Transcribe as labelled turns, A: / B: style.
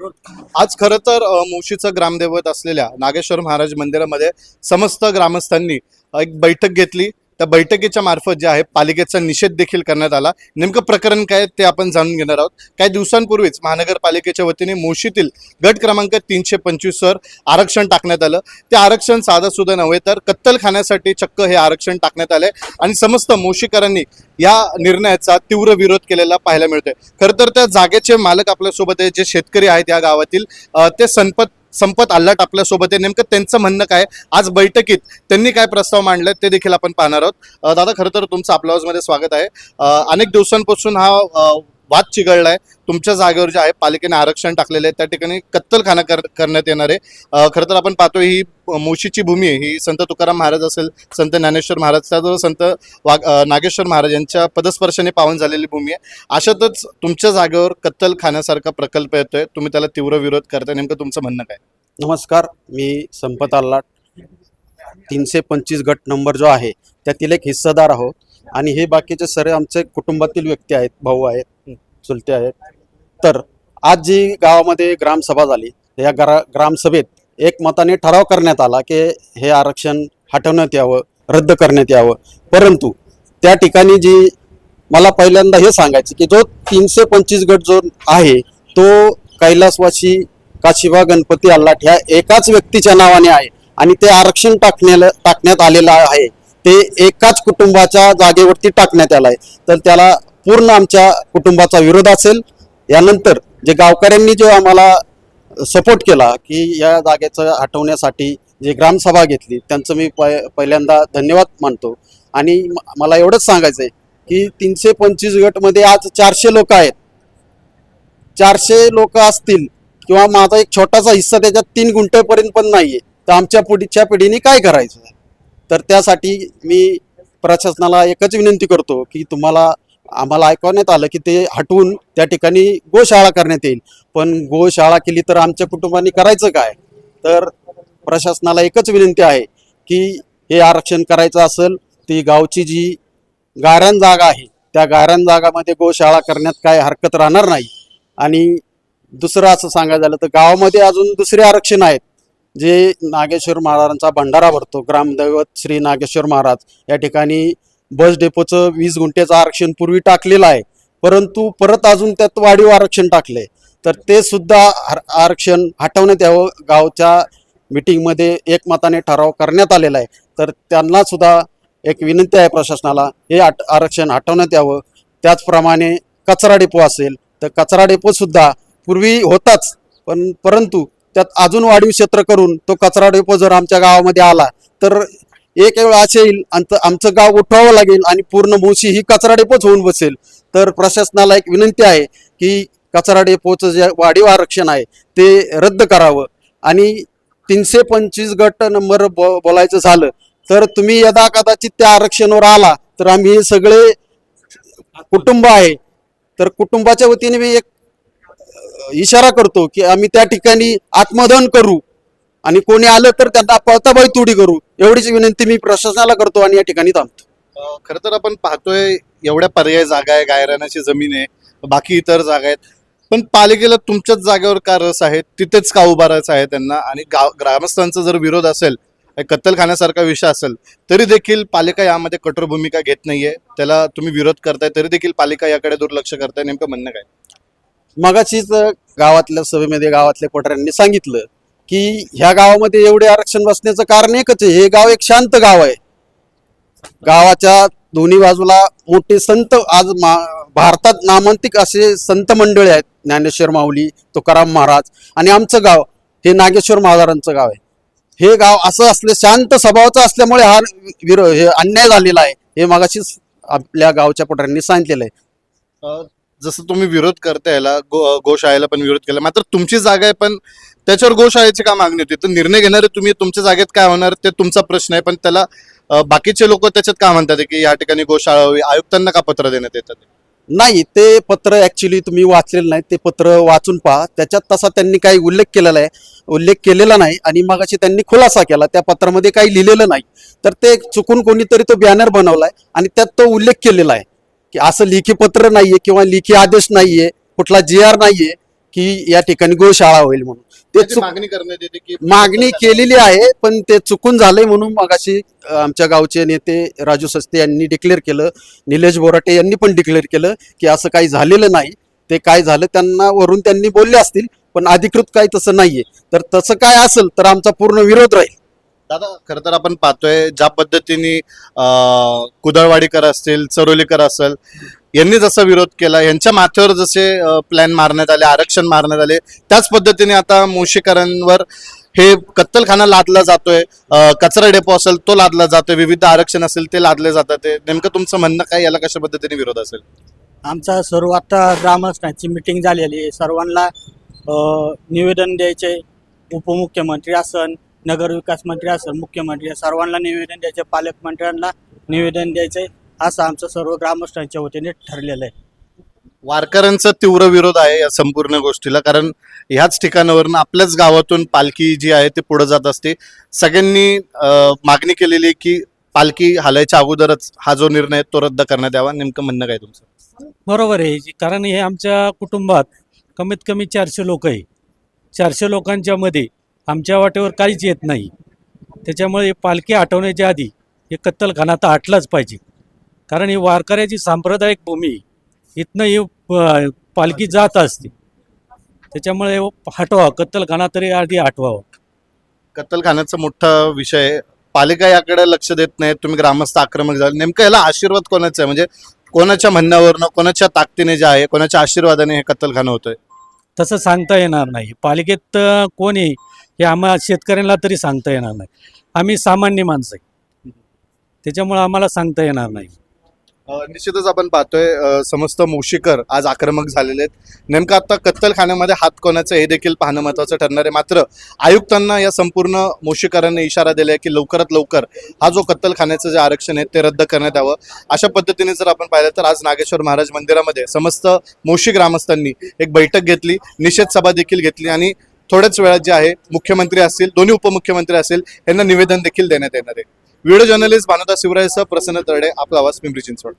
A: आज खरं तर मुशीचं मुळशीचं ग्रामदैवत असलेल्या नागेश्वर महाराज मंदिरामध्ये समस्त ग्रामस्थांनी एक बैठक घेतली. त्या बैठकीच्या मार्फत जे आहे पालिकेचा निषेध देखील करण्यात आला. नेमकं प्रकरण काय ते आपण जाणून घेणार आहोत. काही दिवसांपूर्वीच महानगरपालिकेच्या वतीने मोशीतील गट क्रमांक तीनशे पंचवीसवर आरक्षण टाकण्यात आलं. ते आरक्षण साधं सुद्धा नव्हे तर कत्तलखान्यासाठी चक्क हे आरक्षण टाकण्यात आले आणि समस्त मोशीकरांनी या निर्णयाचा तीव्र विरोध केलेला पाहायला मिळतोय. खरं तर त्या जागेचे मालक आपल्यासोबत आहे जे शेतकरी आहेत या गावातील ते संपत संपत आल्लाट आपल्यासोबत आहे. नेमकं त्यांचं म्हणणं काय? आज बैठकीत त्यांनी काय प्रस्ताव मांडले ते देखील आपण पाहणार आहोत. दादा खरं तर तुमचं आपल्या मध्ये स्वागत आहे. अनेक दिवसांपासून हा वाद चिघळलाय. तुमच्या जागेवर जे आहे पालिकेने आरक्षण टाकलेलं आहे. त्या ठिकाणी कत्तलखाना कर करण्यात येणार आहे. खरं तर आपण पाहतोय ही मोशीची भूमी आहे. ही संत तुकाराम महाराज असेल संत ज्ञानेश्वर महाराज त्याजवळ संत वाघ नागेश्वर महाराज यांच्या पदस्पर्शाने पावन झालेली भूमी आहे. अशातच तुमच्या जागेवर कत्तलखान्यासारखा प्रकल्प येतोय. तुम्ही त्याला तीव्र विरोध करताय. नेमकं तुमचं म्हणणं काय?
B: नमस्कार. मी संपत आल्लाट तीनशे पंचवीस गट नंबर जो आहे त्यातील एक हिस्सेदार आहोत. आणि हे बाकीचे सर्व आमचे कुटुंबातील व्यक्ती आहेत भाऊ आहेत चुलते आहेत. तर आज जी गावामध्ये ग्रामसभा झाली या ग्रा ग्रामसभेत एक मताने ठराव करण्यात आला की हे आरक्षण हटवण्यात यावं रद्द करण्यात यावं. परंतु त्या ठिकाणी जी मला पहिल्यांदा हे सांगायचं की जो तीनशे पंचवीस गट जो आहे तो कैलासवासी काशिबा गणपती अल्लाट ह्या एकाच व्यक्तीच्या नावाने आहे आणि ते आरक्षण टाकण्याला टाकण्यात आलेलं आहे. ते एकाच कुटुंबाच्या जागेवरती टाकण्यात आला आहे तर त्याला पूर्ण आमच्या कुटुंबाचा विरोध असेल. यानंतर जे गावकऱ्यांनी जो आम्हाला सपोर्ट केला की या जागेचं हटवण्यासाठी जे ग्रामसभा घेतली त्यांचं मी प पहिल्यांदा धन्यवाद मानतो. आणि मला एवढंच सांगायचं आहे की तीनशे पंचवीस गटमध्ये आज चारशे लोक आहेत. चारशे लोक असतील किंवा माझा एक छोटासा हिस्सा त्याच्यात तीन गुंठेपर्यंत पण नाही आहे तर आमच्या पुढच्या पिढीने काय करायचं? तर त्यासाठी मी प्रशासनाला एकच विनंती करतो की तुम्हाला आम्हाला ऐकवण्यात आलं की ते हटवून त्या ठिकाणी गोशाळा करण्यात येईल. पण गोशाळा केली तर आमच्या कुटुंबाने करायचं काय? तर प्रशासनाला एकच विनंती आहे की हे आरक्षण करायचं असेल ती गावची जी गारण जागा आहे त्या गारण जागामध्ये गोशाळा करण्यात काय हरकत राहणार नाही. आणि दुसरं असं सांगायचं झालं तर गावामध्ये अजून दुसरे आरक्षण आहेत. जे नागेश्वर महाराजांचा भंडारा भरतो ग्रामदैवत श्री नागेश्वर महाराज या ठिकाणी बस डेपोचं वीस गुंठ्याचं आरक्षण पूर्वी टाकलेलं आहे. परंतु परत अजून त्यात वाढीव आरक्षण टाकले तर ते सुद्धा आरक्षण हटवण्यात यावं. गावच्या मिटिंगमध्ये एकमताने ठराव करण्यात आलेला आहे. तर त्यांना सुद्धा एक विनंती आहे प्रशासनाला हे आट- आरक्षण हटवण्यात यावं. त्याचप्रमाणे कचरा डेपो असेल तर कचरा डेपो सुद्धा पूर्वी होताच पण परंतु त्यात अजून वाढीव क्षेत्र करून तो कचरा डेपो जर आमच्या गावामध्ये आला तर एक वेळ असे येईल आमचं आमचं गाव उठवावं लागेल आणि पूर्ण मुशी ही कचरा डेपोच होऊन बसेल. तर प्रशासनाला एक विनंती आहे की कचरा डेपोचं जे वाढीव आरक्षण आहे ते रद्द करावं. आणि तीनशे पंचवीस गट नंबर ब बोलायचं झालं तर तुम्ही यदा कदाचित त्या आरक्षणावर आला तर आम्ही सगळे कुटुंब आहे. तर कुटुंबाच्या वतीने मी एक इशारा करतो की आम्ही त्या ठिकाणी आत्मदहन करू. आणि कोणी आलं तर त्यांना पळताबाई तुडी करू. एवढीच विनंती मी प्रशासनाला करतो आणि या ठिकाणी थांबतो.
A: खर तर आपण पाहतोय एवढ्या पर्याय जागा आहे गायरानाची जमीन आहे बाकी इतर जागा आहेत. पण पालिकेला तुमच्याच जागेवर का रस आहे? तिथेच का उभारायचं आहे त्यांना? आणि गाव ग्रामस्थांचा जर विरोध असेल कत्तलखान्यासारखा विषय असेल तरी देखील पालिका यामध्ये कठोर भूमिका घेत नाहीये. त्याला तुम्ही विरोध करताय तरी देखील पालिका याकडे दुर्लक्ष करताय. नेमकं म्हणणं काय?
B: मगाशीच गावातल्या सभेमध्ये गावातल्या कोठाऱ्यांनी सांगितलं की ह्या गावामध्ये एवढे आरक्षण बसण्याचं कारण एकच आहे. हे गाव एक शांत गाव आहे. गावाच्या दोन्ही बाजूला मोठे संत आज मा- भारतात नामांतिक असे संत मंडळी आहेत. ज्ञानेश्वर माऊली तुकाराम महाराज आणि आमचं गाव हे नागेश्वर महाराजांचं गाव आहे. हे गाव असं असले शांत स्वभावाचं असल्यामुळे हा विरो हे अन्याय झालेला आहे. हे मगाशीच आपल्या गावच्या पोटऱ्यांनी सांगितलेलं आहे.
A: जसं तुम्ही विरोध करता याला गो गोशाळेला पण विरोध केला. मात्र तुमची जागा आहे पण त्याच्यावर गोशाळेची का मागणी होती? तर निर्णय घेणारे तुम्ही तुमच्या जागेत काय होणार ते तुमचा प्रश्न आहे. पण त्याला बाकीचे लोक त्याच्यात का म्हणतात की या ठिकाणी गोशाळा हवी? आयुक्तांना का पत्र देण्यात येतात?
B: नाही ते पत्र ऍक्च्युली तुम्ही वाचलेलं नाही. ते पत्र वाचून पहा. त्याच्यात तसा त्यांनी काही उल्लेख केलेला आहे. उल्लेख केलेला नाही आणि मगाशी त्यांनी खुलासा केला. त्या पत्रामध्ये काही लिहिलेलं नाही. तर ते चुकून कोणीतरी तो बॅनर बनवलाय आणि त्यात तो उल्लेख केलेला आहे. की असं लिखी पत्र नाहीये किंवा लिखी आदेश नाहीये कुठला जी आर नाहीये की या ठिकाणी गोशाळा होईल म्हणून. ते चुक
A: मागणी करण्यात येते की
B: मागणी केलेली आहे पण ते चुकून झालंय म्हणून मगाशी आमच्या गावचे नेते राजू सस्ते यांनी डिक्लेअर केलं निलेश बोराटे यांनी पण डिक्लेअर केलं की असं काही झालेलं नाही. ते काय झालं त्यांना वरून त्यांनी बोलले असतील पण अधिकृत काही तसं नाहीये. तर तसं काय असेल तर आमचा पूर्ण विरोध राहील.
A: दादा खरं तर आपण पाहतोय ज्या पद्धतीने अं, कुदळवाडीकर असतील चरोलीकर असेल यांनी जसा विरोध केला यांच्या माथ्यावर जसे प्लॅन मारण्यात आले आरक्षण मारण्यात आले त्याच पद्धतीने आता मुशीकरांवर हे कत्तलखाना लादला जातोय अं, कचरा डेपो असेल तो लादला जातोय विविध आरक्षण असेल ते लादले जातात. ते नेमकं तुमचं म्हणणं काय याला कशा पद्धतीने विरोध असेल?
C: आमचा सर्व आता ग्रामस्थांची मिटिंग झालेली आहे. सर्वांना अ, निवेदन द्यायचे उपमुख्यमंत्री असन नगरविकास मंत्री असन मुख्यमंत्री सर्वांना निवेदन द्यायचे पालकमंत्र्यांना निवेदन द्यायचे असं आमचं सर्व ग्रामस्थांच्या वतीने ठरलेलं आहे.
A: वारकऱ्यांचा तीव्र विरोध आहे या संपूर्ण गोष्टीला कारण ह्याच ठिकाणावरून आपल्याच गावातून पालखी जी आहे ती पुढे जात असते. सगळ्यांनी मागणी केलेली आहे की पालखी हालायच्या अगोदरच हा जो निर्णय आहे तो रद्द करण्यात यावा. नेमकं म्हणणं काय तुमचं?
D: बरोबर आहे. जी- कारण हे आमच्या कुटुंबात कमीत कमी चारशे लोक आहे. चारशे लोकांच्या मध्ये आमच्या वाटेवर काहीच येत नाही. त्याच्यामुळे पालखी आठवण्याच्या आधी हे कत्तलखाना तर आटलाच पाहिजे. कारण ही वारकऱ्याची सांप्रदायिक भूमी इथनं ही प- पालखी जात असते. त्याच्यामुळे हटवा कत्तलखाना तरी आधी हटवावा
A: कत्तलखान्याचा मोठा विषय पालिका याकडे लक्ष देत नाही तुम्ही ग्रामस्थ आक्रमक झाले. नेमकं याला आशीर्वाद कोणाचा आहे? म्हणजे कोणाच्या म्हणण्यावरनं कोणाच्या ताकदीने जे आहे कोणाच्या आशीर्वादाने हे कत्तलखाना होतंय?
D: तसं सांगता येणार नाही. पालिकेत कोण आहे हे आम्हाला शेतकऱ्यांना तरी सांगता येणार नाही. आम्ही सामान्य माणसं आहे. त्याच्यामुळं आम्हाला सांगता येणार नाही.
A: निश्चितच आपण पाहतोय समस्त मोशीकर आज आक्रमक झालेले आहेत. नेमकं आता कत्तलखान्यामध्ये हात कोणाचं हे देखील पाहणं महत्वाचं ठरणार आहे. मात्र आयुक्तांना या संपूर्ण मोशीकरांनी इशारा दिलाय की लवकरात लवकर हा जो कत्तलखान्याचं जे आरक्षण आहे ते रद्द करण्यात यावं. अशा पद्धतीने जर आपण पाहिलं तर आज नागेश्वर महाराज मंदिरामध्ये समस्त मोशी ग्रामस्थांनी एक बैठक घेतली निषेध सभा देखील घेतली आणि थोड्याच वेळात जे आहे मुख्यमंत्री असतील दोन्ही उपमुख्यमंत्री असतील यांना निवेदन देखील देण्यात येणार आहे. व्हिडिओ जर्नलिस्ट भानुदा शिवरायसह प्रसन्न तरडे आपला आवाज पिंपरी चिंचवड.